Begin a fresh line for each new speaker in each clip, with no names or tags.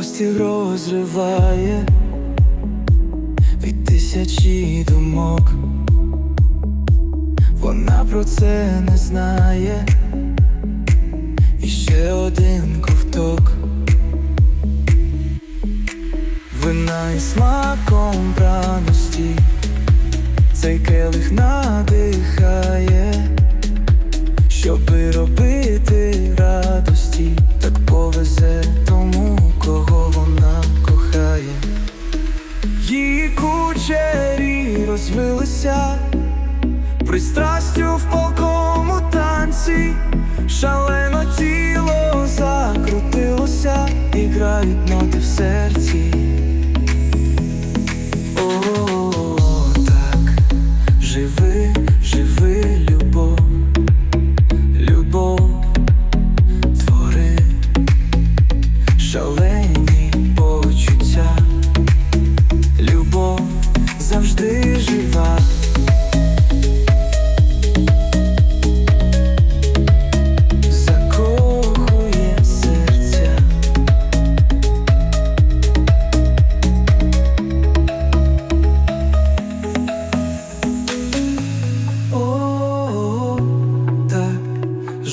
простір розриває від тисячі думок. Вона про це не знає. І ще один ковток. Вина і смаком праності, цей келих надихає, щоби робити радості, так повезе Кучері розвилися пристрастю в полкому танці, шалено тіло закрутилося, і грають ноти в серці.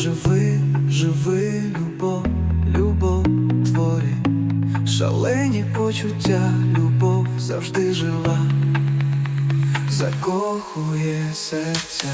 Живи, живи, любов, любов творі, шалені почуття, любов завжди жива, закохує серця.